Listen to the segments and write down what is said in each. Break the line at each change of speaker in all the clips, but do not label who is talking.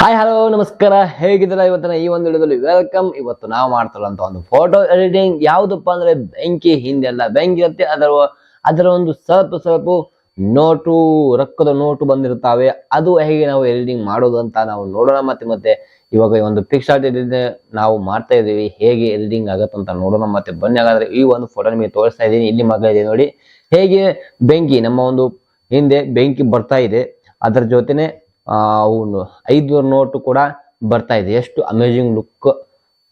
Hi hello ನಮಸ್ಕಾರ. ಹೇಗಿದ್ದೀರಾ ಇವತ್ತಿನ ಈ ಒಂದು ವಿಡಿಯೋದಲ್ಲಿ? ವೆಲ್ಕಮ್ ಇವತ್ತು ನಾವು ಮಾಡ್ತಾರಂತ ಒಂದು ಫೋಟೋ ಎಡಿಟಿಂಗ್ ಯಾವುದಪ್ಪ ಅಂದ್ರೆ ಬೆಂಕಿ ಹಿಂದೆಲ್ಲ ಬೆಂಕಿ ಇರುತ್ತೆ ಅದರ ಅದರ ಒಂದು ಸ್ವಲ್ಪ ಸ್ವಲ್ಪ ನೋಟು, ರೊಕ್ಕದ ನೋಟು ಬಂದಿರ್ತಾವೆ ಅದು ಹೇಗೆ ನಾವು ಎಡಿಟಿಂಗ್ ಮಾಡೋದು ಅಂತ ನಾವು ನೋಡೋಣ. ಮತ್ತೆ ಮತ್ತೆ ಇವಾಗ ಒಂದು ಪಿಕ್ಸ್ ಆರ್ಟ್ ಎಡಿಟಿಂಗ್ ನಾವು ಮಾಡ್ತಾ ಇದೀವಿ ಹೇಗೆ ಎಡಿಟಿಂಗ್ ಆಗುತ್ತೆ ಅಂತ ನೋಡೋಣ. ಮತ್ತೆ ಬನ್ನಿ, ಹಾಗಾದ್ರೆ ಈ ಒಂದು ಫೋಟೋ ನಿಮಗೆ ತೋರಿಸ್ತಾ ಇದ್ದೀನಿ. ಇಲ್ಲಿ ಮಗ ಇದೆ ನೋಡಿ. ಹೇಗೆ ಬೆಂಕಿ, ನಮ್ಮ ಒಂದು ಹಿಂದೆ ಬೆಂಕಿ ಬರ್ತಾ ಇದೆ. ಅದರ ಜೊತೆನೆ ಅವನು ಐದುನೂರು ನೋಟು ಕೂಡ ಬರ್ತಾ ಇದೆ. ಎಷ್ಟು ಅಮೇಜಿಂಗ್ ಲುಕ್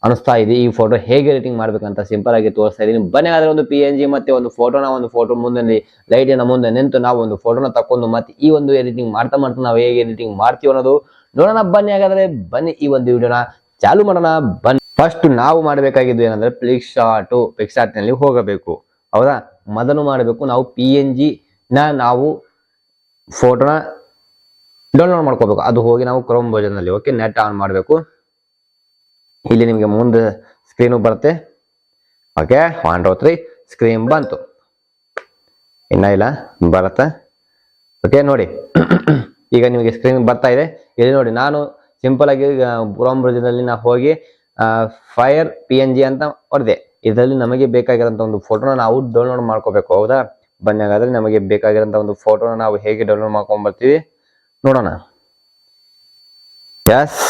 ಅನಿಸ್ತಾ ಇದೆ ಈ ಫೋಟೋ ಹೇಗೆ ಎಡಿಟಿಂಗ್ ಮಾಡ್ಬೇಕಂತ ಸಿಂಪಲ್ ಆಗಿ ತೋರಿಸ್ತಾ ಇದೀನಿ ಬನ್ನಿ ಆದರೆ ಒಂದು ಪಿ ಎನ್ ಜಿ ಮತ್ತೆ ಒಂದು ಫೋಟೋನ ಒಂದು ಫೋಟೋ ಮುಂದೆ ಲೈಟಿನ ಮುಂದೆ ನಿಂತು ನಾವು ಒಂದು ಫೋಟೋನ ತಕೊಂಡು ಮತ್ತೆ ಈ ಒಂದು ಎಡಿಟಿಂಗ್ ಮಾಡ್ತಾ ಮಾಡ್ತಾ ನಾವು ಹೇಗೆ ಎಡಿಟಿಂಗ್ ಮಾಡ್ತೀವಿ ಅನ್ನೋದು ನೋಡೋಣ. ಬನ್ನಿ, ಹಾಗಾದ್ರೆ ಬನ್ನಿ ಈ ಒಂದು ವಿಡಿಯೋನ ಚಾಲು ಮಾಡೋಣ. ಬನ್ನಿ. ಫಸ್ಟ್ ನಾವು ಮಾಡಬೇಕಾಗಿದ್ದು ಏನಂದ್ರೆ ಪಿಕ್ಸಾರ್ಟು ಪಿಕ್ಸಾರ್ಟ್ನಲ್ಲಿ ಹೋಗಬೇಕು. ಹೌದಾ? ಮೊದಲು ಮಾಡಬೇಕು ನಾವು ಪಿ ಎನ್ ಜಿನ ನಾವು ಫೋಟೋನ ಡೌನ್ಲೋಡ್ ಮಾಡ್ಕೋಬೇಕು. ಅದು ಹೋಗಿ ನಾವು ಕ್ರೋಮ್ನಲ್ಲಿ. ಓಕೆ ನೆಟ್ ಆನ್ ಮಾಡಬೇಕು. ಇಲ್ಲಿ ನಿಮಗೆ ಮುಂದೆ ಸ್ಕ್ರೀನು ಬರುತ್ತೆ. Okay one two three screen ಬಂತು. ಇನ್ನ ಇಲ್ಲ, ಬರುತ್ತೆ. ಓಕೆ ನೋಡಿ. ಈಗ ನಿಮಗೆ ಸ್ಕ್ರೀನ್ ಬರ್ತಾ ಇದೆ. ಇಲ್ಲಿ ನೋಡಿ, ನಾನು ಸಿಂಪಲ್ ಆಗಿ ಕ್ರೋಮ್ನಲ್ಲಿ ನಾ ಹೋಗಿ ಫೈರ್ ಪಿ ಎನ್ ಜಿ ಅಂತ ಹೊಡೆದೆ. ಇದರಲ್ಲಿ ನಮಗೆ ಬೇಕಾಗಿರೋಂಥ ಒಂದು ಫೋಟೋನ ನಾವು ಡೌನ್ಲೋಡ್ ಮಾಡ್ಕೋಬೇಕು. ಹೌದಾ? ಬನ್ನಿ ಹಾಗಾದ್ರೆ ನಮಗೆ ಬೇಕಾಗಿರೋಂಥ ಒಂದು ಫೋಟೋನ ನಾವು ಹೇಗೆ ಡೌನ್ಲೋಡ್ ಮಾಡ್ಕೊಂಡ್ ಬರ್ತೀವಿ. ನೋಡೋಣ. ಎಸ್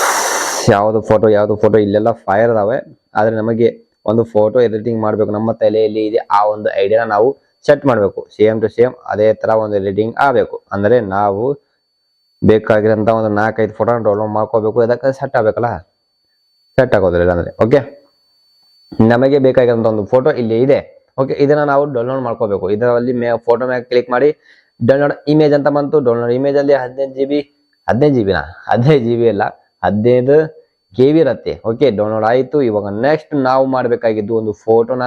ಯಾವುದು ಫೋಟೋ ಯಾವುದು ಫೋಟೋ ಇಲ್ಲೆಲ್ಲ ಫೈರ್ ಅದಾವೆ. ಆದರೆ ನಮಗೆ ಒಂದು ಫೋಟೋ ಎಡಿಟಿಂಗ್ ಮಾಡಬೇಕು. ನಮ್ಮ ತಲೆಯಲ್ಲಿ ಇದೆ ಆ ಒಂದು ಐಡಿಯಾನ ನಾವು ಸೆಟ್ ಮಾಡಬೇಕು. ಸೇಮ್ ಟು ಸೇಮ್ ಅದೇ ಥರ ಒಂದು ಎಡಿಟಿಂಗ್ ಆಗಬೇಕು. ಅಂದರೆ ನಾವು ಬೇಕಾಗಿರೋಂಥ ಒಂದು ನಾಲ್ಕೈದು ಫೋಟೋನ ಡೌನ್ಲೋಡ್ ಮಾಡ್ಕೋಬೇಕು. ಇದಕ್ಕೆ ಸೆಟ್ ಆಗಬೇಕಲ್ಲ? ಸೆಟ್ ಆಗೋದಿಲ್ಲ ಇಲ್ಲಾಂದರೆ ಓಕೆ ನಮಗೆ ಬೇಕಾಗಿರೋಂಥ ಒಂದು ಫೋಟೋ ಇಲ್ಲಿ ಇದೆ. ಓಕೆ ಇದನ್ನು ನಾವು ಡೌನ್ಲೋಡ್ ಮಾಡ್ಕೋಬೇಕು. ಇದರಲ್ಲಿ ಮೇ ಫೋಟೋ ಮ್ಯಾಗೆ ಕ್ಲಿಕ್ ಮಾಡಿ ಡೌನ್ಲೋಡ್ ಇಮೇಜ್ ಅಂತ ಬಂತು. ಡೌನ್ಲೋಡ್ ಇಮೇಜ್ ಅಲ್ಲಿ ಹದಿನೈದು ಜಿ ಬಿ ಹದಿನೈದು ಜಿ ಬಿನ ಹದಿನೈದು ಜಿ ಬಿ ಅಲ್ಲ, ಹದಿನೈದು ಕೆ ವಿ ಇರತ್ತೆ. ಓಕೆ ಡೌನ್ಲೋಡ್ ಆಯಿತು. ಇವಾಗ ನೆಕ್ಸ್ಟ್ ನಾವು ಮಾಡಬೇಕಾಗಿದ್ದು ಒಂದು ಫೋಟೋನ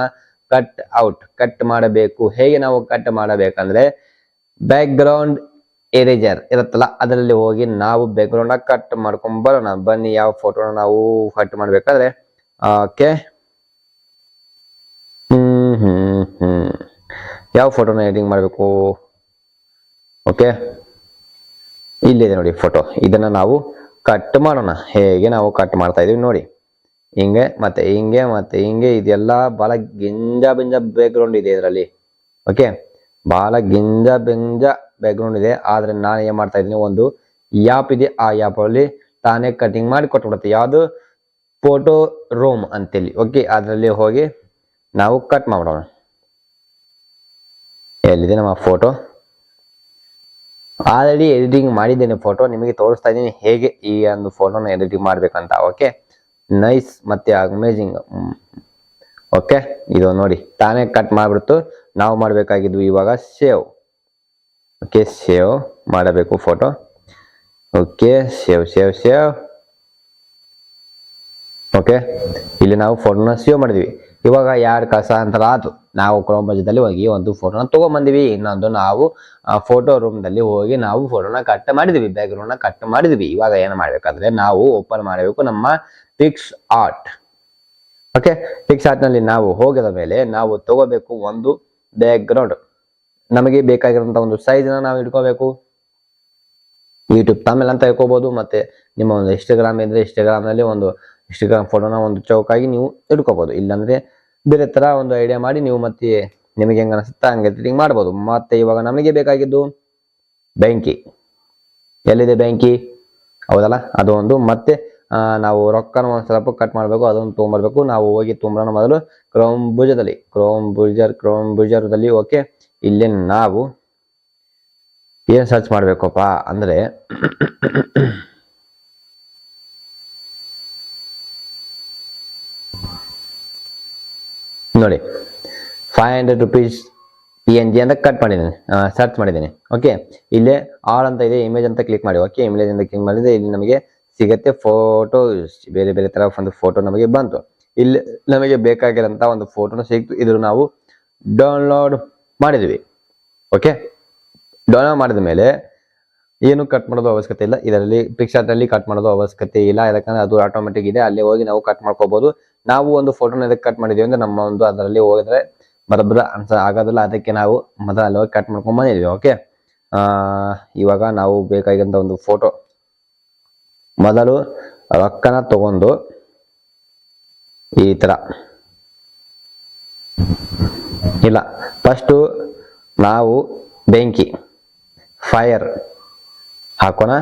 ಕಟ್ ಔಟ್ ಕಟ್ ಮಾಡಬೇಕು. ಹೇಗೆ ನಾವು ಕಟ್ ಮಾಡಬೇಕಂದ್ರೆ ಬ್ಯಾಕ್ ಗ್ರೌಂಡ್ ಎರೇಜರ್ ಇರುತ್ತಲ್ಲ, ಅದರಲ್ಲಿ ಹೋಗಿ ನಾವು ಬ್ಯಾಕ್ ಗ್ರೌಂಡ್ ಕಟ್ ಮಾಡ್ಕೊಂಡ್ ಬರೋಣ. ಬನ್ನಿ, ಯಾವ ಫೋಟೋನ ನಾವು ಕಟ್ ಮಾಡ್ಬೇಕಾದ್ರೆ. Okay hmm hmm hmm. ಯಾವ ಫೋಟೋನ ಎಡಿಟಿಂಗ್ ಮಾಡಬೇಕು? ಓಕೆ? ಇಲ್ಲಿದೆ ನೋಡಿ ಫೋಟೋ ಇದನ್ನ ನಾವು ಕಟ್ ಮಾಡೋಣ. ಹೇಗೆ ನಾವು ಕಟ್ ಮಾಡ್ತಾ ಇದೀವಿ ನೋಡಿ. ಹಿಂಗೆ, ಮತ್ತೆ ಹಿಂಗೆ ಮತ್ತೆ ಹಿಂಗೆ ಇದೆಲ್ಲ ಬಹಳ ಗಿಂಜ ಬಿಂಜ ಬ್ಯಾಕ್ಗ್ರೌಂಡ್ ಇದೆ ಇದರಲ್ಲಿ. ಓಕೆ? ಬಹಳ ಗಿಂಜ ಬಿಂಜ ಬ್ಯಾಕ್ಗ್ರೌಂಡ್ ಇದೆ. ಆದ್ರೆ ನಾನು ಏನ್ ಮಾಡ್ತಾ ಇದ್ದೀನಿ, ಒಂದು ಯಾಪ್ ಇದೆ. ಆ ಯಾಪ್ ಅಲ್ಲಿ ತಾನೇ ಕಟಿಂಗ್ ಮಾಡಿ ಕೊಟ್ಬಿಡುತ್ತೆ. ಯಾವುದು? ಫೋಟೋ ರೂಮ್ ಅಂತೇಳಿ. ಓಕೆ? ಅದರಲ್ಲಿ ಹೋಗಿ ನಾವು ಕಟ್ ಮಾಡೋಣ. ಎಲ್ಲಿದೆ ನಮ್ಮ ಫೋಟೋ ಆಲ್ರೆಡಿ ಎಡಿಟಿಂಗ್ ಮಾಡಿದ್ದೇನೆ ಫೋಟೋ ನಿಮಗೆ ತೋರಿಸ್ತಾ ಇದ್ದೀನಿ ಹೇಗೆ ಈ ಒಂದು ಫೋಟೋನ ಎಡಿಟಿಂಗ್ ಮಾಡಬೇಕಂತ. ಓಕೆ ನೈಸ್ ಮತ್ತೆ ಅಮೇಜಿಂಗ್ ಓಕೆ ಇದು ನೋಡಿ, ತಾನೇ ಕಟ್ ಮಾಡಿಬಿಡ್ತು. ನಾವು ಮಾಡಬೇಕಾಗಿದ್ವು ಇವಾಗ ಸೇವ್ ಓಕೆ ಸೇವ್ ಮಾಡಬೇಕು photo okay save save save okay ಇಲ್ಲಿ ನಾವು ಫೋಟೋನ ಸೇವ್ ಮಾಡಿದ್ವಿ. ಇವಾಗ ಯಾರು ಕಸ ಅಂತ ಆತು ನಾವು ಕ್ರೋಮಜದಲ್ಲಿ ಹೋಗಿ ಒಂದು ಫೋಟೋನ ತಗೊಂಬಂದಿವಿ. ಇನ್ನೊಂದು ನಾವು ಫೋಟೋ ರೂಮ್ದಲ್ಲಿ ಹೋಗಿ ನಾವು ಫೋಟೋನ ಕಟ್ ಮಾಡಿದ್ವಿ. ಬ್ಯಾಕ್ಗ್ರೌಂಡ್ನ ಕಟ್ ಮಾಡಿದ್ವಿ. ಇವಾಗ ಏನು ಮಾಡ್ಬೇಕಂದ್ರೆ ನಾವು ಓಪನ್ ಮಾಡಬೇಕು ನಮ್ಮ ಪಿಕ್ಸ್ ಆರ್ಟ್ ಓಕೆ ಪಿಕ್ಸ್ ಆರ್ಟ್ನಲ್ಲಿ ನಾವು ಹೋಗಿದ ಮೇಲೆ ನಾವು ತಗೋಬೇಕು ಒಂದು ಬ್ಯಾಕ್ಗ್ರೌಂಡ್ ನಮಗೆ ಬೇಕಾಗಿರುವಂತ ಒಂದು ಸೈಜ್ನ ನಾವು ಇಟ್ಕೋಬೇಕು. ಯೂಟ್ಯೂಬ್ ತಮಿಳ್ ಅಂತ ಇಟ್ಕೋಬಹುದು ಮತ್ತೆ ನಿಮ್ಮ ಒಂದು ಇನ್ಸ್ಟಾಗ್ರಾಮ್ ಇದ್ರೆ ಇನ್ಸ್ಟಾಗ್ರಾಮ್ನಲ್ಲಿ ಒಂದು ಇನ್ಸ್ಟಾಗ್ರಾಮ್ ಫೋಟೋನ ಒಂದು ಚೌಕಾಗಿ ನೀವು ಇಟ್ಕೋಬೋದು. ಇಲ್ಲಾಂದರೆ ಬೇರೆ ತರ ಒಂದು ಐಡಿಯಾ ಮಾಡಿ ನೀವು ಮತ್ತೆ ನಿಮಗೆ ಹೆಂಗ ಅನಿಸುತ್ತಾ ಹಂಗೆ ಎಡಿಟಿಂಗ್ ಮಾಡ್ಬೋದು. ಮತ್ತೆ ಇವಾಗ ನಮಗೆ ಬೇಕಾಗಿದ್ದು ಬ್ಯಾಂಕಿ ಎಲ್ಲಿದೆ ಬ್ಯಾಂಕಿ ಹೌದಲ್ಲ? ಅದು ಒಂದು ಮತ್ತೆ ನಾವು ರೊಕ್ಕನ ಒಂದು ಸ್ವಲ್ಪ ಕಟ್ ಮಾಡಬೇಕು, ಅದೊಂದು ತೊಗೊಂಬರ್ಬೇಕು. ನಾವು ಹೋಗಿ ತೊಂಬರೋಣ ಮೊದಲು ಕ್ರೋಮ್ ಭುಜದಲ್ಲಿ ಕ್ರೋಮ್ ಭುಜರ್ ಕ್ರೋಮ್ ಭುಜರದಲ್ಲಿ ಓಕೆ. ಇಲ್ಲಿ ನಾವು ಏನ್ ಸರ್ಚ್ ಮಾಡಬೇಕಪ್ಪ ಅಂದ್ರೆ ನೋಡಿ five hundred rupees P N G ಅಂತ ಕಟ್ ಮಾಡಿದ್ದೀನಿ. ಸರ್ಚ್ ಮಾಡಿದ್ದೀನಿ. ಓಕೆ ಇಲ್ಲೇ ಆಲ್ ಅಂತ ಇದೆ ಇಮೇಜ್ ಅಂತ ಕ್ಲಿಕ್ ಮಾಡಿ. ಓಕೆ ಇಮೇಜ್ ಅಂತ ಕ್ಲಿಕ್ ಮಾಡಿದ್ರೆ ಇಲ್ಲಿ ನಮಗೆ ಸಿಗತ್ತೆ ಫೋಟೋ ಬೇರೆ ಬೇರೆ ತರ ಒಂದು ಫೋಟೋ ನಮಗೆ ಬಂತು. ಇಲ್ಲಿ ನಮಗೆ ಬೇಕಾಗಿರೋಂಥ ಒಂದು ಫೋಟೋನ ಸಿಗ್ತು ಇದ್ರ ನಾವು ಡೌನ್ಲೋಡ್ ಮಾಡಿದ್ವಿ. ಓಕೆ ಡೌನ್ಲೋಡ್ ಮಾಡಿದ ಮೇಲೆ ಏನು ಕಟ್ ಮಾಡೋದು ಅವಶ್ಯಕತೆ ಇಲ್ಲ. ಇದರಲ್ಲಿ ಪಿಕ್ಚರ್ ಅಲ್ಲಿ ಕಟ್ ಮಾಡೋದು ಅವಶ್ಯಕತೆ ಇಲ್ಲ. ಯಾಕಂದ್ರೆ ಅದು ಆಟೋಮೆಟಿಕ್ ಇದೆ. ಅಲ್ಲಿ ಹೋಗಿ ನಾವು ಕಟ್ ಮಾಡ್ಕೋಬಹುದು ನಾವು ಒಂದು ಫೋಟೋನ ಅದಕ್ಕೆ ಕಟ್ ಮಾಡಿದೀವಿ ಅಂದ್ರೆ ನಮ್ಮ ಒಂದು ಅದರಲ್ಲಿ ಹೋಗಿದ್ರೆ ಬರಬರ ಅನ್ಸ ಆಗೋದಿಲ್ಲ. ಅದಕ್ಕೆ ನಾವು ಮೊದಲು ಅಲ್ಲಿ ಹೋಗಿ ಕಟ್ ಮಾಡ್ಕೊಂಡ್ ಬಂದಿದ್ವಿ. ಓಕೆ ಇವಾಗ ನಾವು ಬೇಕಾಗಿದ್ದ ಒಂದು ಫೋಟೋ ಮೊದಲು ರೊಕ್ಕನ ತಗೊಂಡು ಈ ತರ. ಇಲ್ಲ ಫಸ್ಟು ನಾವು ಬೆಂಕಿ ಫೈರ್ ಹಾಕೋಣ.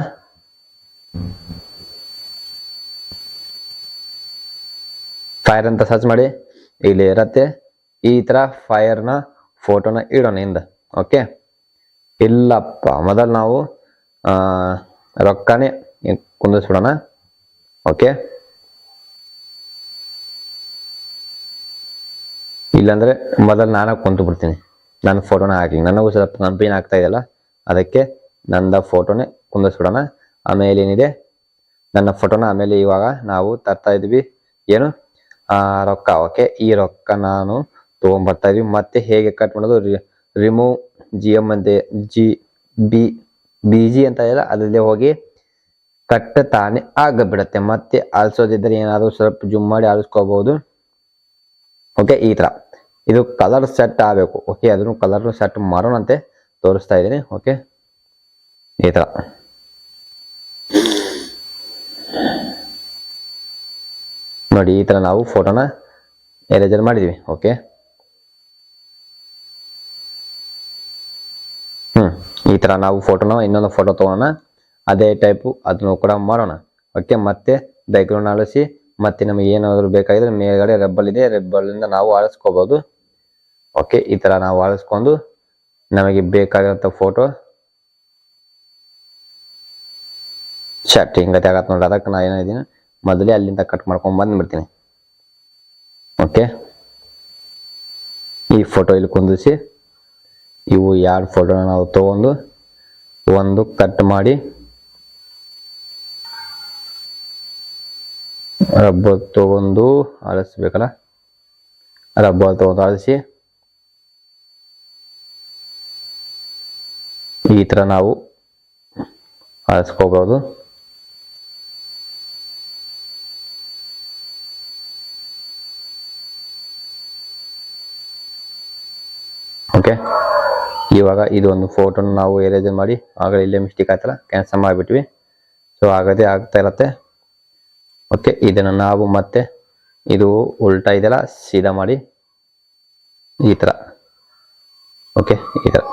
ಫೈರ್ ಅಂತ ಸರ್ಚ್ ಮಾಡಿ, ಇಲ್ಲಿ ಇರತ್ತೆ. ಈ ತರ ಫೈರ್ನ ಫೋಟೋನ ಇಡೋಣ ಹಿಂದೆ ಓಕೆ ಇಲ್ಲಪ್ಪ, ಮೊದಲು ನಾವು ರೊಕ್ಕನೇ ಕುಂದಿಸ್ಬಿಡೋಣ ಓಕೆ ಇಲ್ಲಾಂದ್ರೆ ಮೊದಲು ನಾನು ಕುಂತು ಬಿಡ್ತೀನಿ. ನನ್ನ ಫೋಟೋನ ಹಾಕಿ ನನಗೂ ಸ್ವಲ್ಪ ನಂಬಿನ ಆಗ್ತಾ ಇದೆಯಲ್ಲ, ಅದಕ್ಕೆ ನಂದ ಫೋಟೋನೇ ಕುಂದಿಸ್ಬಿಡೋಣ. ಆಮೇಲೆ ಏನಿದೆ? ನನ್ನ ಫೋಟೋನ ಆಮೇಲೆ ಇವಾಗ ನಾವು ತರ್ತಾ ಇದ್ವಿ ಏನು? ರೊಕ್ಕ ಓಕೆ ಈ ರೊಕ್ಕ ನಾನು ತೊಗೊಂಬರ್ತಾ ಇದೀವಿ ಮತ್ತೆ ಹೇಗೆ ಕಟ್ ಮಾಡೋದು? ರಿಮೂವ್ ಜಿ ಎಂ ಅಂತೆ ಜಿ ಬಿ ಬಿ ಜಿ ಅಂತ ಇಲ್ಲ ಅದರಲ್ಲಿ ಹೋಗಿ ಕಟ್ ತಾನೇ ಆಗಬಿಡುತ್ತೆ. ಮತ್ತೆ ಆಲಿಸೋದಿದ್ರೆ ಏನಾದರೂ ಸ್ವಲ್ಪ ಜುಮ್ ಮಾಡಿ ಆಲಿಸ್ಕೋಬಹುದು ಓಕೆ ಈ ಥರ ಇದು ಕಲರ್ ಸೆಟ್ ಆಗಬೇಕು ಓಕೆ ಅದನ್ನು ಕಲರ್ ಸೆಟ್ ಮಾಡೋಣಂತೆ. ತೋರಿಸ್ತಾ ಇದ್ದೀನಿ ಓಕೆ ಈ ತರ. ನೋಡಿ, ಈ ಥರ ನಾವು ಫೋಟೋನ ಎರೇಜರ್ ಮಾಡಿದ್ವಿ ಓಕೆ ಹ್ಞೂ ಈ ಥರ ನಾವು ಫೋಟೋನ ಇನ್ನೊಂದು ಫೋಟೋ ತೊಗೊಳೋಣ. ಅದೇ ಟೈಪು ಅದನ್ನು ಕೂಡ ಮಾಡೋಣ. ಓಕೆ ಮತ್ತೆ ಬ್ಯಾಕ್ಗ್ರೌಂಡ್ ಅಳಿಸಿ, ಮತ್ತೆ ನಮಗೆ ಏನಾದರೂ ಬೇಕಾಗಿದ್ರೆ ಮೇಲ್ಗಡೆ ರೆಬ್ಬಲ್ ಇದೆ ರೆಬ್ಬಲಿಂದ ನಾವು ಆಳಿಸ್ಕೋಬೋದು ಓಕೆ ಈ ಥರ ನಾವು ಆಳಿಸ್ಕೊಂಡು ನಮಗೆ ಬೇಕಾಗಿರೋಂಥ ಫೋಟೋ ಶರ್ಟ್ ಹಿಂಗತೆ ಆಗತ್ತೆ ನೋಡಿ ಅದಕ್ಕೆ ನಾನು ಏನಿದ್ದೀನಿ ಮೊದಲೇ ಅಲ್ಲಿಂದ ಕಟ್ ಮಾಡ್ಕೊಂಡ್ ಬಂದ್ಬಿಡ್ತೀನಿ. ಓಕೆ ಈ ಫೋಟೋ ಇಲ್ಲಿ ಕುಂದಿಸಿ ಇವು ಎರಡು ಫೋಟೋನ ನಾವು ತಗೊಂಡು ಒಂದು ಕಟ್ ಮಾಡಿ. ರಬ್ಬರ್ ತಗೊಂಡು ಅಳಿಸ್ಬೇಕಲ್ಲ ರಬ್ಬರ್ ತಗೊಂಡು ಅಳಿಸಿ ಈ ಥರ ನಾವು ಅಳಿಸ್ಕೋಬಹುದು ಓಕೆ. ಇವಾಗ ಇದೊಂದು ಫೋಟೋನ ನಾವು ಎರೇಜ್ ಮಾಡಿ ಆಗ ಇಲ್ಲೇ ಮಿಸ್ಟೇಕ್ ಆಯ್ತಲ್ಲ ಕ್ಯಾನ್ಸಲ್ ಮಾಡಿಬಿಟ್ವಿ. ಸೊ ಆಗದೇ ಆಗ್ತಾ ಇರತ್ತೆ. ಓಕೆ ಇದನ್ನು ನಾವು ಮತ್ತೆ ಇದು ಉಲ್ಟಾ ಇದೆಯಲ್ಲ, ಸೀದಾ ಮಾಡಿ ಈ ಥರ ಓಕೆ ಈ ಥರ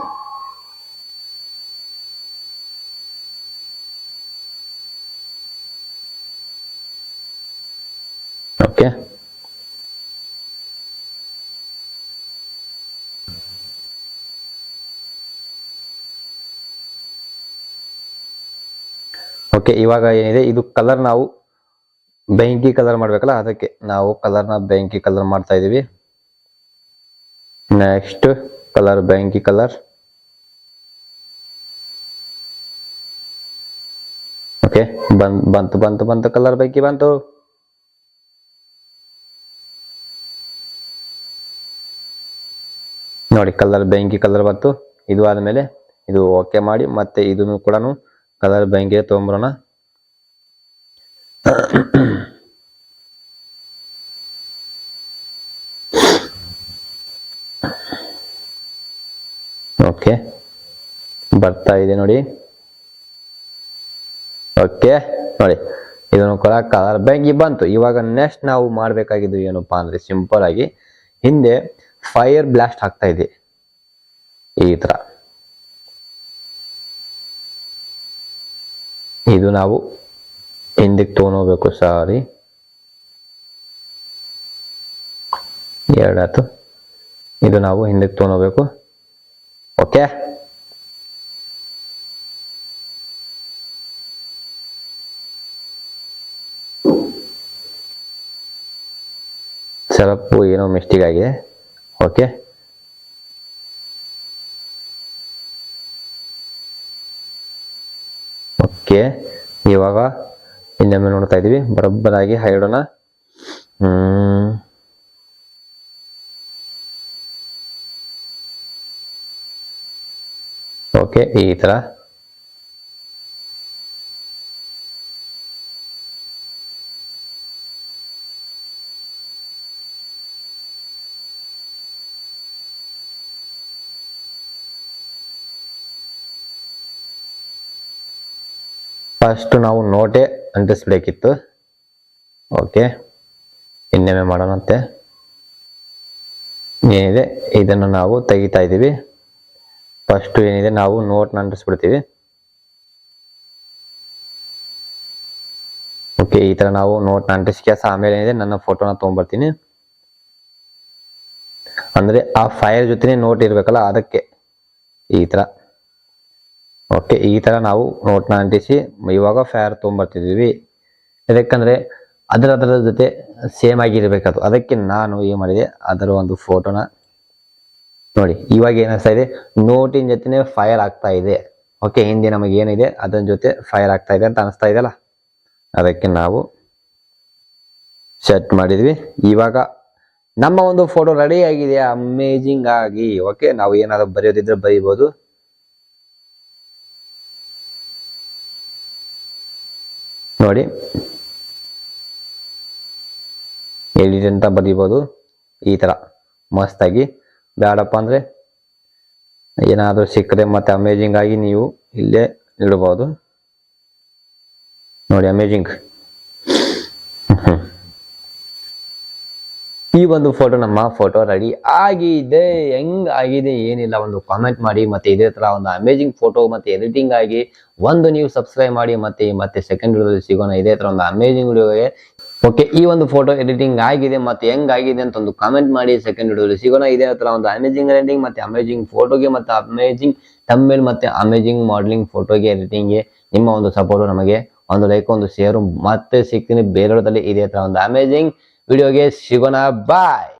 ಓಕೆ ಓಕೆ ಇವಾಗ ಏನಿದೆ? ಇದು ಕಲರ್ ನಾವು ಬೆಂಕಿ ಕಲರ್ ಮಾಡ್ಬೇಕಲ್ಲ, ಅದಕ್ಕೆ ನಾವು ಕಲರ್ನ ಬೆಂಕಿ ಕಲರ್ ಮಾಡ್ತಾ ಇದೀವಿ ನೆಕ್ಸ್ಟ್ ಕಲರ್ ಬೆಂಕಿ ಕಲರ್ ಓಕೆ ಬಂದ್, ಬಂತು ಬಂತು ಬಂತು ಕಲರ್ ಬೆಂಕಿ ಬಂತು. ನೋಡಿ ಕಲರ್ ಬೆಂಕಿ ಕಲರ್ ಬಂತು. ಇದು ಆದಮೇಲೆ ಇದು ಓಕೆ ಮಾಡಿ, ಮತ್ತೆ ಇದನ್ನು ಕೂಡ ಕಲರ್ ಬೆಂಕಿ ತೊಗೊಂಬರೋಣ. ಓಕೆ ಬರ್ತಾ ಇದೆ ನೋಡಿ. ಓಕೆ ನೋಡಿ, ಇದನ್ನು ಕೂಡ ಕಲರ್ ಬೆಂಕಿ ಬಂತು. ಇವಾಗ ನೆಕ್ಸ್ಟ್ ನಾವು ಮಾಡಬೇಕಾಗಿದ್ದು ಏನಪ್ಪಾ ಅಂದ್ರೆ ಸಿಂಪಲ್ ಆಗಿ ಹಿಂದೆ ಫೈರ್ ಬ್ಲಾಸ್ಟ್ ಆಗ್ತಾ ಇದೆ. ಈ ತರ. ಇದು ನಾವು ಹಿಂದಕ್ಕೆ ತೊಗೊಂಡೋಗ್ಬೇಕು ಸಾರಿ? ಎರಡಾತು. ಇದು ನಾವು ಹಿಂದಕ್ಕೆ ತೊಗೊಂಡೋಗ್ಬೇಕು. ಓಕೆ? ಸ್ವಲ್ಪ ಏನೋ ಮಿಸ್ಟೇಕ್ ಆಗಿದೆ. ಓಕೆ? ಓಕೆ ಇವಾಗ ಇನ್ನೊಮ್ಮೆ ನೋಡ್ತಾ ಇದೀವಿ. ಬರೋಬ್ಬರಾಗಿ ಹ್ಮ್. ಓಕೆ ಈ ತರ. ಫಸ್ಟ್ ನಾವು ನೋಟೆ ಅಂಟಿಸ್ಬೇಕಿತ್ತು. ಓಕೆ ಇನ್ನೊಮ್ಮೆ ಮಾಡೋಣಂತೆ? ಏನಿದೆ? ಇದನ್ನು ನಾವು ತೆಗಿತಾ ಇದ್ದೀವಿ. ಫಸ್ಟ್ ಏನಿದೆ? ನಾವು ನೋಟ್ನ ಅಂಟಿಸ್ಬಿಡ್ತೀವಿ. ಓಕೆ ಈ ಥರ ನಾವು ನೋಟ್ನ ಅಂಟಿಸ್ಕ್ಯಾಸ ಆಮೇಲೆ ಏನಿದೆ? ನನ್ನ ಫೋಟೋನ ತೊಗೊಂಬರ್ತೀನಿ ಅಂದರೆ ಆ ಫೈರ್ ಜೊತೆ ನೋಟ್ ಇರಬೇಕಲ್ಲ, ಅದಕ್ಕೆ ಈ ತರ ಓಕೆ ಈ ತರ ನಾವು ನೋಟ್ನ ಅಂಟಿಸಿ, ಇವಾಗ ಫೈರ್ ತೊಗೊಂಬರ್ತಿದ್ವಿ. ಯಾಕಂದರೆ ಅದರ ಅದರ ಜೊತೆ ಸೇಮ್ ಆಗಿರ್ಬೇಕದು ಅದಕ್ಕೆ ನಾನು ಏನು ಮಾಡಿದೆ, ಅದರ ಒಂದು ಫೋಟೋನ ನೋಡಿ, ಇವಾಗ ಏನಿಸ್ತಾ ಇದೆ? ನೋಟಿನ ಜೊತೆನೆ ಫೈರ್ ಆಗ್ತಾ ಇದೆ. ಓಕೆ ಹಿಂದೆ ನಮಗೆ ಏನಿದೆ, ಅದರ ಜೊತೆ ಫೈರ್ ಆಗ್ತಾ ಇದೆ ಅಂತ ಅನಿಸ್ತಾ ಇದೆಯಲ್ಲ? ಅದಕ್ಕೆ ನಾವು ಸೆಟ್ ಮಾಡಿದ್ವಿ. ಇವಾಗ ನಮ್ಮ ಒಂದು ಫೋಟೋ ರೆಡಿ ಆಗಿದೆ ಅಮೇಜಿಂಗ್ ಆಗಿ. ಓಕೆ ನಾವು ಏನಾದರೂ ಬರೆಯೋದಿದ್ರೆ ಬರೀಬಹುದು ನೋಡಿ. ಎಡಿಟ್ ಅಂತ ಬರೀಬೋದು. ಈ ತರ ಮಸ್ತಾಗಿ ಬೇಡಪ್ಪ ಅಂದ್ರೆ ಏನಾದರೂ ಸಿಕ್ಕರೆ ಮತ್ತೆ ಅಮೇಜಿಂಗ್ ಆಗಿ ನೀವು ಇಲ್ಲೇ ಇಡಬಹುದು ನೋಡಿ ಅಮೇಜಿಂಗ್ ಈ ಒಂದು ಫೋಟೋ ನಮ್ಮ ಫೋಟೋ ರೆಡಿ ಆಗಿದೆ. ಹೆಂಗ್ ಆಗಿದೆ ಏನಿಲ್ಲ ಒಂದು ಕಾಮೆಂಟ್ ಮಾಡಿ, ಮತ್ತೆ ಇದೇ ತರ ಒಂದು ಅಮೇಜಿಂಗ್ ಫೋಟೋ ಮತ್ತೆ ಎಡಿಟಿಂಗ್ ಆಗಿ ಒಂದು ನೀವು ಸಬ್ಸ್ಕ್ರೈಬ್ ಮಾಡಿ, ಮತ್ತೆ ಮತ್ತೆ ಸೆಕೆಂಡ್ ವಿಡಿಯೋದಲ್ಲಿ ಸಿಗೋಣ, ಇದೇ ತರ ಒಂದು ಅಮೇಜಿಂಗ್ ವಿಡಿಯೋಗೆ ಓಕೆ ಈ ಒಂದು ಫೋಟೋ ಎಡಿಟಿಂಗ್ ಆಗಿದೆ, ಮತ್ತೆ ಹೆಂಗ್ ಆಗಿದೆ ಅಂತ ಒಂದು ಕಾಮೆಂಟ್ ಮಾಡಿ ಸೆಕೆಂಡ್ ವಿಡಿಯೋದಲ್ಲಿ ಸಿಗೋಣ. ಇದೇ ತರ ಒಂದು ಅಮೇಜಿಂಗ್ ಎಡಿಟಿಂಗ್ ಮತ್ತೆ ಅಮೇಜಿಂಗ್ ಫೋಟೋಗೆ ಮತ್ತೆ ಅಮೇಜಿಂಗ್ ತಮ್ಮೇಲ್ ಮತ್ತೆ ಅಮೇಜಿಂಗ್ ಮಾಡಲಿಂಗ್ ಫೋಟೋಗೆ ಎಡಿಟಿಂಗ್ಗೆ ನಿಮ್ಮ ಒಂದು ಸಪೋರ್ಟ್ ನಮಗೆ ಒಂದು ಲೈಕ್ ಒಂದು ಶೇರು ಮತ್ತೆ ಸಿಗ್ತೀನಿ. ಬೇರೆಯವ್ರದಲ್ಲಿ ಇದೇ ತರ ಒಂದು ಅಮೇಜಿಂಗ್ ವಿಡಿಯೋಗೆ ಸಿಗೋಣ ಬಾಯ್